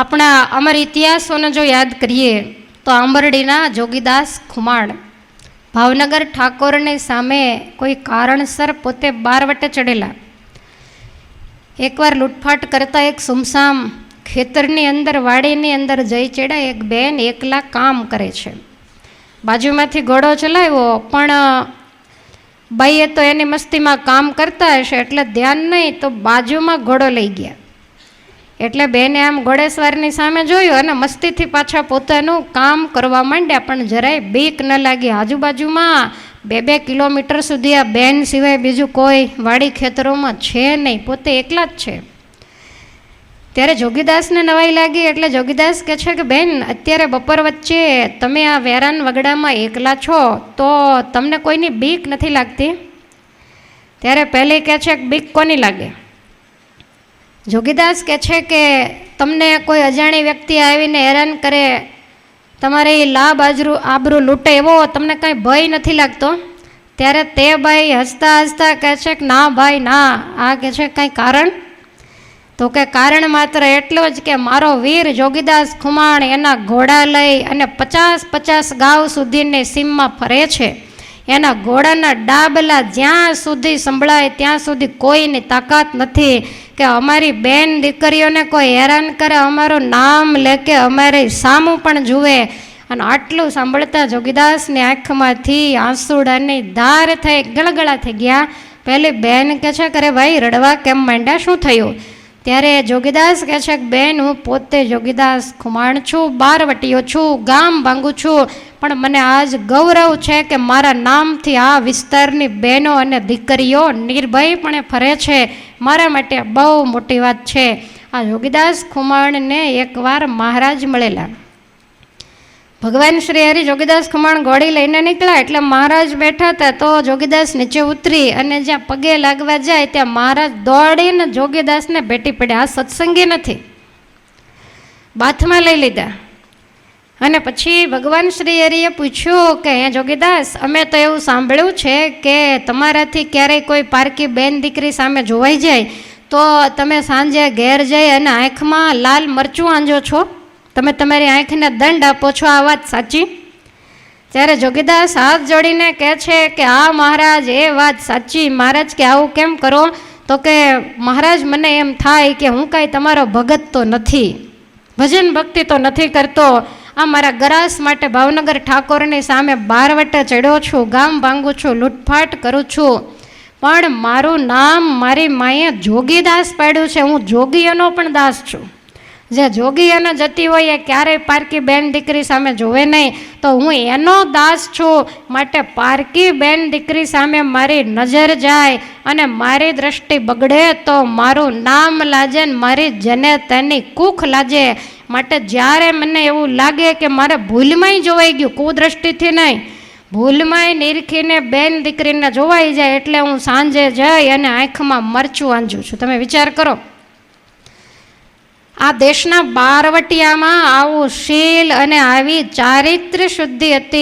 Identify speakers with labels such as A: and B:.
A: આપણા અમારા ઇતિહાસોને જો યાદ કરીએ, તો આંબરડીના જોગીદાસ ખુમાણ ભાવનગર ઠાકોરની સામે કોઈ કારણસર પોતે બારવટે ચડેલા. એકવાર લૂંટફાટ કરતા એક સુમસામ ખેતરની અંદર, વાડીની અંદર જઈ ચડ્યા. એક બેન એકલા કામ કરે છે. બાજુમાંથી ઘોડો ચલાવ્યો, પણ બાઈએ તો એની મસ્તીમાં કામ કરતા હશે, એટલે ધ્યાન નહીં, તો બાજુમાં ઘોડો લઈ ગયા. એટલે બેને આમ ઘોડેસવારની સામે જોયું અને મસ્તીથી પાછા પોતાનું કામ કરવા માંડ્યા, પણ જરાય બીક ન લાગી. આજુબાજુમાં બે બે કિલોમીટર સુધી આ બેન સિવાય બીજું કોઈ વાડી ખેતરોમાં છે નહીં, પોતે એકલા જ છે. ત્યારે જોગીદાસને નવાઈ લાગી, એટલે જોગીદાસ કહે છે કે, બેન, અત્યારે બપોર વચ્ચે તમે આ વેરાન વગડામાં એકલા છો, તો તમને કોઈની બીક નથી લાગતી? ત્યારે પહેલી કહે છે કે, બીક કોની લાગે? જોગીદાસ કહે છે કે તમને કોઈ અજાણી વ્યક્તિ આવીને હેરાન કરે, તમારી લાભ આજરૂ આબરું લૂંટે એવો તમને કાંઈ ભય નથી લાગતો? ત્યારે તે ભાઈ હસતા હસતા કહે છે કે, ના ભાઈ, ના, આ કહે છે કાંઈ કારણ? તો કે, કારણ માત્ર એટલું જ કે મારો વીર જોગીદાસ ખુમાણ એના ઘોડા લઈ અને પચાસ પચાસ ગાંવ સુધીની સીમમાં ફરે છે. એના ઘોડાના ડાબલા જ્યાં સુધી સંભળાય, ત્યાં સુધી કોઈની તાકાત નથી. કે અમારી બેન દીકરીઓને કોઈ હેરાન કરે, અમારું નામ લે કે અમારી સામું પણ જુએ. અને આટલું સાંભળતા જોગીદાસની આંખમાંથી આંસુડાની ધાર થઈ, ગળગળા થઈ ગયા. પહેલી બેન કહે છે કરે ભાઈ, રડવા કેમ માંડ્યા? શું થયું? ત્યારે જોગીદાસ કહે છે કે, બેન, હું પોતે જોગીદાસ ખુમાણ છું, બારવટીયો છું, ગામ ભાંગું છું. પણ મને આજ ગૌરવ છે કે મારા નામથી આ વિસ્તારની બહેનો અને દીકરીઓ નિર્ભયપણે ફરે છે. મારા માટે બહુ મોટી વાત છે. આ જોગીદાસ ખુમાણને એકવાર મહારાજ મળેલા. ભગવાન શ્રી હરિ જોગીદાસ ખુમાણ ગોળી લઈને નીકળ્યા એટલે મહારાજ બેઠા હતા તો જોગીદાસ નીચે ઉતરી અને જ્યાં પગે લાગવા જાય ત્યાં મહારાજ દોડીને જોગીદાસને ભેટી પડ્યા. આ સત્સંગી નથી. બાથમાં લઈ લીધા. અને પછી ભગવાન શ્રી હરિએ પૂછ્યું કે, હે જોગીદાસ, અમે તો એવું સાંભળ્યું છે કે તમારાથી ક્યારેય કોઈ પારકી બેન દીકરી સામે જોવાઈ જાય, તો તમે સાંજે ઘેર જઈ અને આંખમાં લાલ મરચું આંજો છો? તમે તમારી આંખને દંડ આપો છો, આ વાત સાચી? ત્યારે જોગીદાસ હાથ જોડીને કહે છે કે આ મહારાજ, એ વાત સાચી. મહારાજ, કે આવું કેમ કરો? તો કે મહારાજ મને એમ થાય કે હું કાંઈ તમારો ભગત તો નથી. ભજન ભક્તિ તો નથી કરતો. આ મારા ગરાસ માટે ભાવનગર ઠાકોરની સામે બારવટે ચડ્યો છું, ગામ ભાંગું છું, લૂંટફાટ કરું છું. પણ મારું નામ, મારી માએ જોગીદાસ પાડ્યું છે, હું જોગીઓનો પણ દાસ છું. જે જોગી અને જતી હોય એ ક્યારેય પારકી બેન દીકરી સામે જોવે નહીં. તો હું એનો દાસ છું. માટે પારકી બેન દીકરી સામે મારી નજર જાય અને મારી દ્રષ્ટિ બગડે તો મારું નામ લાજે ને મારી જને તેની કૂખ લાજે. માટે જ્યારે મને એવું લાગે કે મારે ભૂલમાંય જોવાઈ ગયું, કુદ્રષ્ટિથી નહીં. ભૂલમાંય નિરખીને બેન દીકરીને જોવાઈ જાય એટલે હું સાંજે જઈ અને આંખમાં મરચું આંજું છું. તમે વિચાર કરો. આ દેશના બારવટિયામાં આવું શીલ અને આવી ચારિત્ર્ય શુદ્ધિ હતી.